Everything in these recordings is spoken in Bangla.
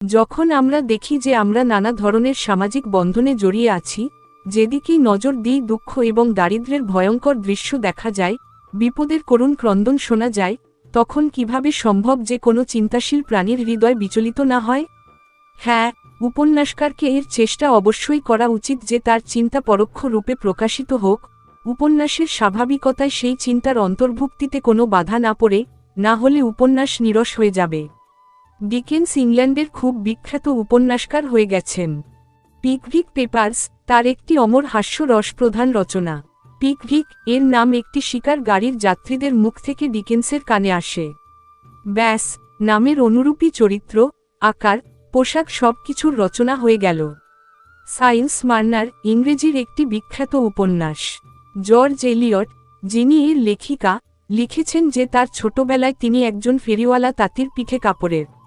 যখন আমরা দেখি যে আমরা নানা ধরনের সামাজিক বন্ধনে জড়িয়ে আছি, যেদিকেই নজর দিই দুঃখ এবং দারিদ্র্যের ভয়ঙ্কর দৃশ্য দেখা যায়, বিপদের করুণ ক্রন্দন শোনা যায়, তখন কীভাবে সম্ভব যে কোনো চিন্তাশীল প্রাণীর হৃদয় বিচলিত না হয়? হ্যাঁ উপন্যাসকারকে এর চেষ্টা অবশ্যই করা উচিত যে তার চিন্তা পরোক্ষ রূপে প্রকাশিত হোক। উপন্যাসের স্বাভাবিকতায় সেই চিন্তার অন্তর্ভুক্তিতে কোনো বাধা না পড়ে, না হলে উপন্যাস নিরস হয়ে যাবে। ডিকেন্স ইংল্যান্ডের খুব বিখ্যাত উপন্যাসকার হয়ে গেছেন। পিকভিক পেপার্স তার একটি অমর হাস্যরস প্রধান রচনা। পিকভিক এর নাম একটি শিকার গাড়ির যাত্রীদের মুখ থেকে ডিকেন্সের কানে আসে। ব্যাস, নামের অনুরূপী চরিত্র, আকার, পোশাক সবকিছুর রচনা হয়ে গেল। সায়েন্স মার্নার ইংরেজির একটি বিখ্যাত উপন্যাস। জর্জ এলিয়ট, যিনি এর লেখিকা, লিখেছেন যে তার ছোটবেলায় তিনি একজন ফেরিওয়ালা তাঁতির পিঠে কাপড়ের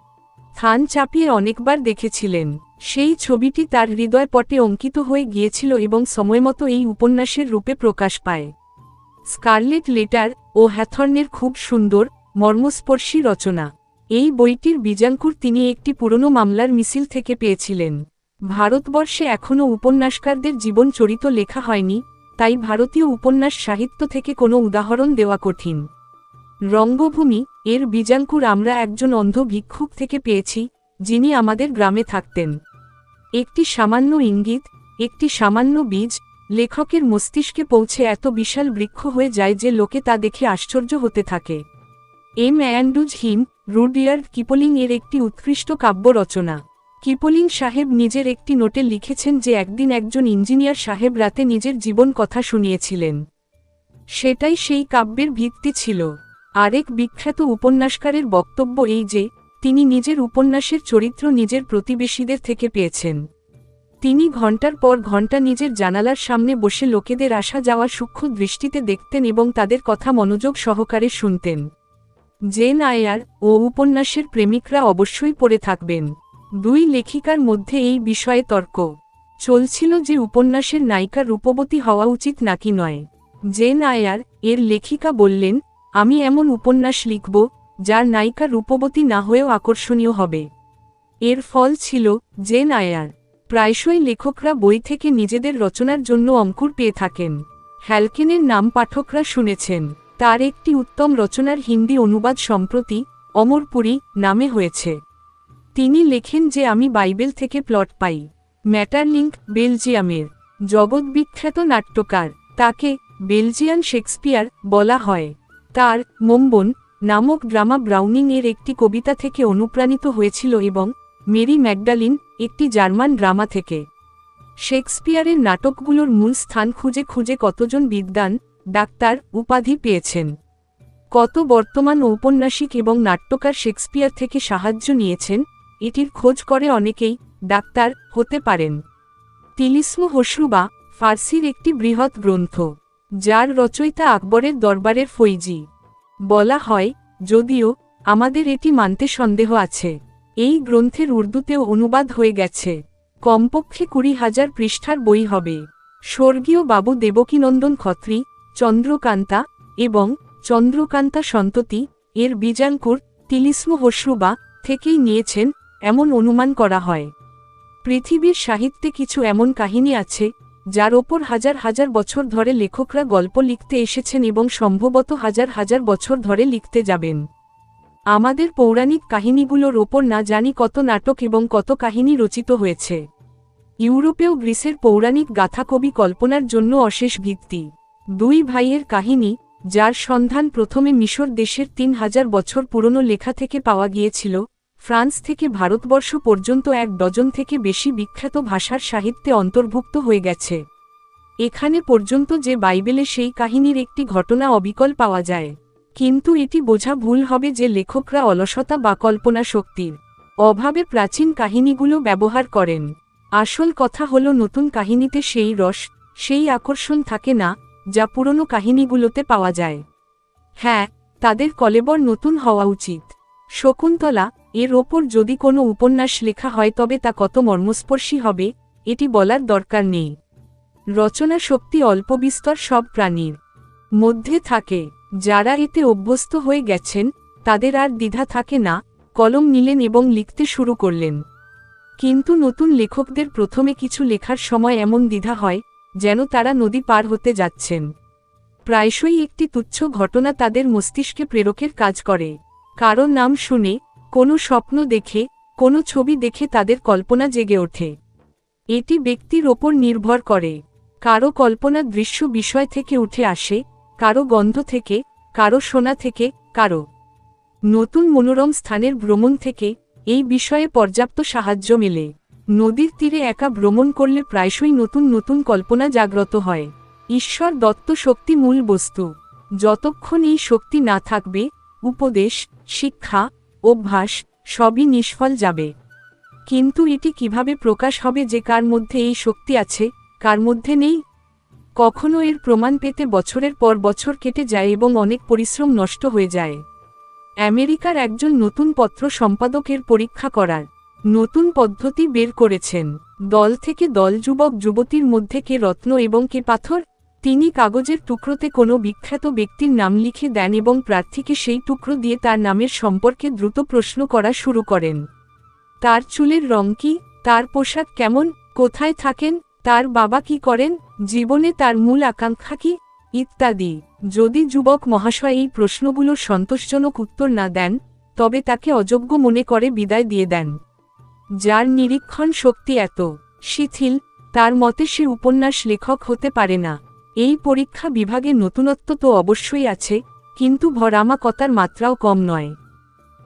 থান চাপিয়ে অনেকবার দেখেছিলেন। সেই ছবিটি তার হৃদয়পটে অঙ্কিত হয়ে গিয়েছিল এবং সময়মতো এই উপন্যাসের রূপে প্রকাশ পায়। স্কারলেট লেটার ও হ্যাথর্নের খুব সুন্দর, মর্মস্পর্শী রচনা। এই বইটির বীজাঙ্কুর তিনি একটি পুরনো মামলার মিছিল থেকে পেয়েছিলেন। ভারতবর্ষে এখনও উপন্যাসকারদের জীবন চরিত লেখা হয়নি, তাই ভারতীয় উপন্যাস সাহিত্য থেকে কোনো উদাহরণ দেওয়া কঠিন। রঙ্গভূমি এর বীজাঙ্কুর আমরা একজন অন্ধ ভিক্ষুক থেকে পেয়েছি, যিনি আমাদের গ্রামে থাকতেন। একটি সামান্য ইঙ্গিত, একটি সামান্য বীজ, লেখকের মস্তিষ্কে পৌঁছে এত বিশাল বৃক্ষ হয়ে যায় যে লোকে তা দেখে আশ্চর্য হতে থাকে। M Andrews him Rudyard Kipling এর একটি উৎকৃষ্ট কাব্য রচনা। কিপলিং সাহেব নিজের একটি নোটে লিখেছেন যে একদিন একজন ইঞ্জিনিয়ার সাহেব রাতে নিজের জীবন কথা শুনিয়েছিলেন। সেটাই সেই কাব্যের ভিত্তি ছিল। আরেক বিখ্যাত উপন্যাসকারের বক্তব্য এই যে, তিনি নিজের উপন্যাসের চরিত্র নিজের প্রতিবেশীদের থেকে পেয়েছেন। তিনি ঘণ্টার পর ঘণ্টা নিজের জানালার সামনে বসে লোকেদের আসা যাওয়া সূক্ষ্ম দৃষ্টিতে দেখতেন এবং তাদের কথা মনোযোগ সহকারে শুনতেন। জেন আয়ার ও উপন্যাসের প্রেমিকরা অবশ্যই পড়ে থাকবেন। দুই লেখিকার মধ্যে এই বিষয়ে তর্ক। চলছিল যে উপন্যাসের নায়িকা রূপবতী হওয়া উচিত নাকি নয়। জেন আয়ার এর লেখিকা বললেন আমি এমন উপন্যাস লিখব, যার নায়িকা রূপবতী না হয়েও আকর্ষণীয় হবে। এর ফল ছিল জেন আয়ার। প্রায়শই লেখকরা বই থেকে নিজেদের রচনার জন্য অঙ্কুর পেয়ে থাকেন। হ্যালকেনের নাম পাঠকরা শুনেছেন। তার একটি উত্তম রচনার হিন্দি অনুবাদ সম্প্রতি অমরপুরী নামে হয়েছে। তিনি লেখেন যে আমি বাইবেল থেকে প্লট পাই। ম্যাটারলিঙ্ক বেলজিয়ামের জগৎবিখ্যাত নাট্যকার, তাকে বেলজিয়ান শেক্সপিয়ার বলা হয়। তার মোম্বন নামক ড্রামা ব্রাউনিং এর একটি কবিতা থেকে অনুপ্রাণিত হয়েছিল এবং মেরি ম্যাকডালিন একটি জার্মান ড্রামা থেকে। শেক্সপিয়ারের নাটকগুলোর মূল স্থান খুঁজে খুঁজে কতজন বিদ্বান, ডাক্তার, উপাধি পেয়েছেন? কত বর্তমান ঔপন্যাসিক এবং নাট্যকার শেক্সপিয়ার থেকে সাহায্য নিয়েছেন? এটির খোঁজ করে অনেকেই ডাক্তার হতে পারেন। তিলিসমু হসরুবা, ফার্সির একটি বৃহৎ গ্রন্থ। যার রচয়িতা আকবরের দরবারের ফৈজি। বলা হয়, যদিও, আমাদের এটি মানতে সন্দেহ আছে। এই গ্রন্থের উর্দুতেও অনুবাদ হয়ে গেছে। কমপক্ষে কুড়ি হাজার পৃষ্ঠার বই হবে। স্বর্গীয় বাবু দেবকীনন্দন খত্রী, চন্দ্রকান্তা এবং চন্দ্রকান্তা সন্ততি এর বীজাঙ্কুর তিলিস্ম হসরুবা থেকেই নিয়েছেন এমন অনুমান করা হয়। পৃথিবীর সাহিত্যে কিছু এমন কাহিনী আছে যার ওপর হাজার হাজার বছর ধরে লেখকরা গল্প লিখতে এসেছেন এবং সম্ভবত হাজার হাজার বছর ধরে লিখতে যাবেন। আমাদের পৌরাণিক কাহিনীগুলোর ওপর না জানি কত নাটক এবং কত কাহিনী রচিত হয়েছে। ইউরোপেও গ্রিসের পৌরাণিক গাথা কবি কল্পনার জন্য অশেষ ভিত্তি। দুই ভাইয়ের কাহিনী, যার সন্ধান প্রথমে মিশর দেশের তিন হাজার বছর পুরনো লেখা থেকে পাওয়া গিয়েছিল ফ্রান্স থেকে ভারতবর্ষ পর্যন্ত এক ডজন থেকে বেশি বিখ্যাত ভাষার সাহিত্যে অন্তর্ভুক্ত হয়ে গেছে। এখানে পর্যন্ত যে বাইবেলে সেই কাহিনীর একটি ঘটনা অবিকল পাওয়া যায়। কিন্তু এটি বোঝা ভুল হবে যে লেখকরা অলসতা বা কল্পনা শক্তির অভাবে প্রাচীন কাহিনীগুলো ব্যবহার করেন। আসল কথা হল, নতুন কাহিনীতে সেই রস, সেই আকর্ষণ থাকে না, যা পুরনো কাহিনীগুলোতে পাওয়া যায়। হ্যাঁ তাদের কলেবর নতুন হওয়া উচিত। শকুন্তলা, এর ওপর যদি কোনো উপন্যাস লেখা হয় তবে তা কত মর্মস্পর্শী হবে, এটি বলার দরকার নেই। রচনা শক্তি অল্প বিস্তর সব প্রাণীর মধ্যে থাকে। যারা এতে অভ্যস্ত হয়ে গেছেন, তাদের আর দ্বিধা থাকে না, কলম নিলেন এবং লিখতে শুরু করলেন। কিন্তু নতুন লেখকদের প্রথমে কিছু লেখার সময় এমন দ্বিধা হয়, যেন তারা নদী পার হতে যাচ্ছেন। প্রায়শই একটি তুচ্ছ ঘটনা তাদের মস্তিষ্কে প্রেরকের কাজ করে। কারও নাম শুনে, কোনো স্বপ্ন দেখে, কোনো ছবি দেখে তাদের কল্পনা জেগে ওঠে। এটি ব্যক্তির ওপর নির্ভর করে। কারও কল্পনা দৃশ্য বিষয় থেকে উঠে আসে, কারও গন্ধ থেকে, কারও শোনা থেকে, কারও নতুন মনোরম স্থানের ভ্রমণ থেকে, এই বিষয়ে পর্যাপ্ত সাহায্য মেলে। নদীর তীরে একা ভ্রমণ করলে প্রায়শই নতুন নতুন কল্পনা জাগ্রত হয়। ঈশ্বর দত্ত শক্তি মূল বস্তু। যতক্ষণ এই শক্তি না থাকবে উপদেশ, শিক্ষা, অভ্যাস, সবই নিষ্ফল যাবে। কিন্তু এটি কীভাবে প্রকাশ হবে যে কার মধ্যে এই শক্তি আছে, কার মধ্যে নেই? কখনো এর প্রমাণ পেতে বছরের পর বছর কেটে যায় এবং অনেক পরিশ্রম নষ্ট হয়ে যায়। আমেরিকার একজন নতুন পত্র সম্পাদকের পরীক্ষা করার নতুন পদ্ধতি বের করেছেন। দল থেকে দল, যুবক, যুবতীর মধ্যে কে রত্ন এবং কে পাথর? তিনি কাগজের টুকরোতে কোনো বিখ্যাত ব্যক্তির নাম লিখে দেন এবং প্রার্থীকে সেই টুকরো দিয়ে তার নামের সম্পর্কে দ্রুত প্রশ্ন করা শুরু করেন। তার চুলের রং কি? তার পোশাক কেমন? কোথায় থাকেন? তার বাবা কি করেন? জীবনে তার মূল আকাঙ্ক্ষা কি? ইত্যাদি। যদি যুবক মহাশয় এই প্রশ্নগুলোর সন্তোষজনক উত্তর না দেন, তবে তাকে অযোগ্য মনে করে বিদায় দিয়ে দেন। যার নিরীক্ষণ শক্তি এত শিথিল, তার মতে সে উপন্যাস লেখক হতে পারে না। এই পরীক্ষা বিভাগে নতুনত্ব তো অবশ্যই আছে, কিন্তু ভরামাকতার মাত্রাও কম নয়।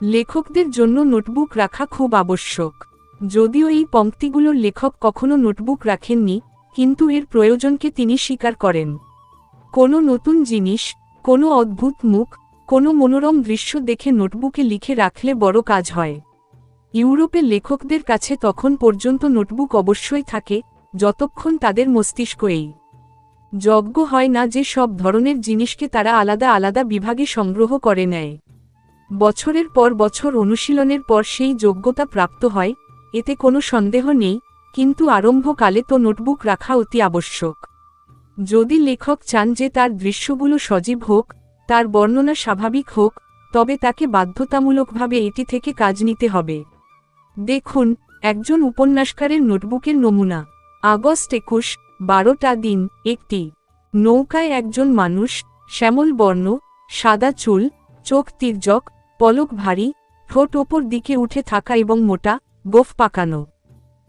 লেখকদের জন্য নোটবুক রাখা খুব আবশ্যক। যদিও এই পংক্তিগুলোর লেখক কখনো নোটবুক রাখেননি, কিন্তু এর প্রয়োজনকে তিনি স্বীকার করেন। কোনো নতুন জিনিস, কোনো অদ্ভুত মুখ, কোনো মনোরম দৃশ্য দেখে নোটবুকে লিখে রাখলে বড় কাজ হয়। ইউরোপে লেখকদের কাছে তখন পর্যন্ত নোটবুক অবশ্যই থাকে, যতক্ষণ তাদের মস্তিষ্ক এই যজ্ঞ হয় না যে সব ধরনের জিনিসকে তারা আলাদা আলাদা বিভাগে সংগ্রহ করে নেয়। বছরের পর বছর অনুশীলনের পর সেই যোগ্যতা প্রাপ্ত হয়, এতে কোনো সন্দেহ নেই, কিন্তু আরম্ভকালে তো নোটবুক রাখা অতি আবশ্যক। যদি লেখক চান যে তার দৃশ্যগুলো সজীব হোক, তার বর্ণনা স্বাভাবিক হোক, তবে তাকে বাধ্যতামূলকভাবে এটি থেকে কাজ নিতে হবে। দেখুন, একজন উপন্যাসকারের নোটবুকের নমুনা। আগস্ট একুশ বারোটা দিন, একটি। নৌকায় একজন মানুষ, শ্যামল বর্ণ, সাদা চুল, চোখ তির্যক, পলক ভারী, ঠোঁট ওপর দিকে উঠে থাকা এবং মোটা, গোফ পাকানো।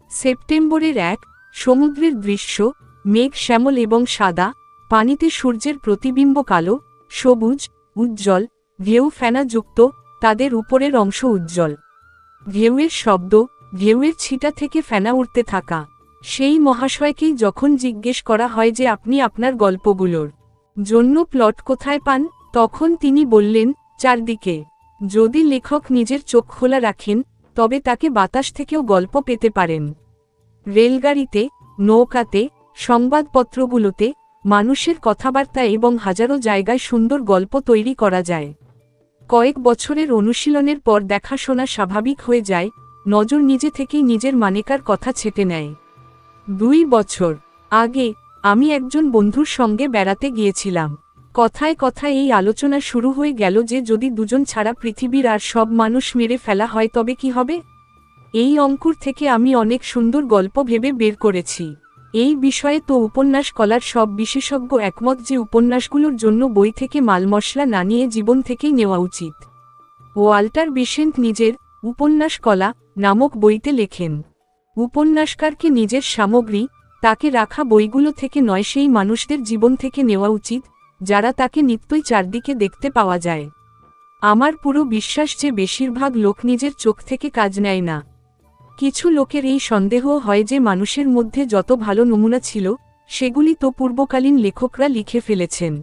সেপ্টেম্বরের এক, সমুদ্রের দৃশ্য, মেঘ শ্যামল এবং সাদা, পানিতে সূর্যের প্রতিবিম্ব কালো, সবুজ, উজ্জ্বল, ঢেউ ফেনাযুক্ত, তাদের উপরের অংশ উজ্জ্বল। ঢেউয়ের শব্দ, ঢেউয়ের ছিটা থেকে ফেনা উঠতে থাকা। সেই মহাশয়কেই যখন জিজ্ঞেস করা হয় যে আপনি আপনার গল্পগুলোর জন্য প্লট কোথায় পান, তখন তিনি বললেন, চারদিকে। যদি লেখক নিজের চোখ খোলা রাখেন, তবে তাকে বাতাস থেকেও গল্প পেতে পারেন। রেলগাড়িতে, নৌকাতে, সংবাদপত্রগুলোতে, মানুষের কথাবার্তা এবং হাজারো জায়গায় সুন্দর গল্প তৈরি করা যায়। কয়েক বছরের অনুশীলনের পর দেখাশোনা স্বাভাবিক হয়ে যায়, নজর নিজে থেকেই নিজের মানেকার কথা ছেটে নেয়। দুই বছর আগে আমি একজন বন্ধুর সঙ্গে বেড়াতে গিয়েছিলাম। কথায় কথায় এই আলোচনা শুরু হয়ে গেল যে যদি দুজন ছাড়া পৃথিবীর আর সব মানুষ মেরে ফেলা হয় তবে কি হবে? এই অঙ্কুর থেকে আমি অনেক সুন্দর গল্প ভেবে বের করেছি। এই বিষয়ে তো উপন্যাস কলার সব বিশেষজ্ঞ একমত যে উপন্যাসগুলোর জন্য বই থেকে মাল মশলা না নিয়ে জীবন থেকেই নেওয়া উচিত। ওয়াল্টার বিশেন্ট নিজের উপন্যাস কলা নামক বইতে লেখেন। উপন্যাসকারকে নিজের সামগ্রী, তাকে রাখা বইগুলো থেকে নয় সেই মানুষদের জীবন থেকে নেওয়া উচিত, যারা তাকে নিত্যই চারদিকে দেখতে পাওয়া যায়? আমার পুরো বিশ্বাস যে বেশিরভাগ লোক নিজের চোখ থেকে কাজ নেয় না। কিছু লোকের এই সন্দেহও হয় যে মানুষের মধ্যে যত ভালো নমুনা ছিল, সেগুলি তো পূর্বকালীন লেখকরা লিখে ফেলেছেন।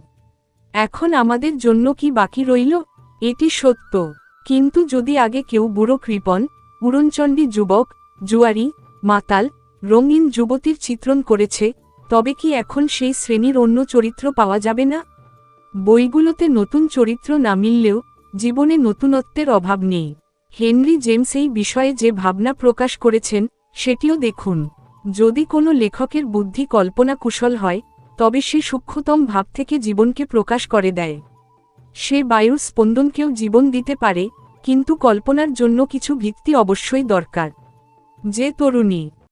এখন আমাদের জন্য কি বাকি রইল? এটি সত্য। কিন্তু যদি আগে কেউ বুড়ো কৃপন উড়নচণ্ডী যুবক জুয়ারি, মাতাল, রঙিন যুবতীর চিত্রণ করেছে, তবে কি এখন সেই শ্রেণির অন্য চরিত্র পাওয়া যাবে না? বইগুলোতে নতুন চরিত্র না মিললেও জীবনে নতুনত্বের অভাব নেই। হেনরি জেমস এই বিষয়ে যে ভাবনা প্রকাশ করেছেন, সেটিও দেখুন। যদি কোনো লেখকের বুদ্ধি কল্পনা কুশল হয়, তবে সে সূক্ষ্মতম ভাব থেকে জীবনকে প্রকাশ করে দেয়। সে বায়ুর স্পন্দনকেও জীবন দিতে পারে, কিন্তু কল্পনার জন্য কিছু ভিত্তি অবশ্যই দরকার। যে তরুণী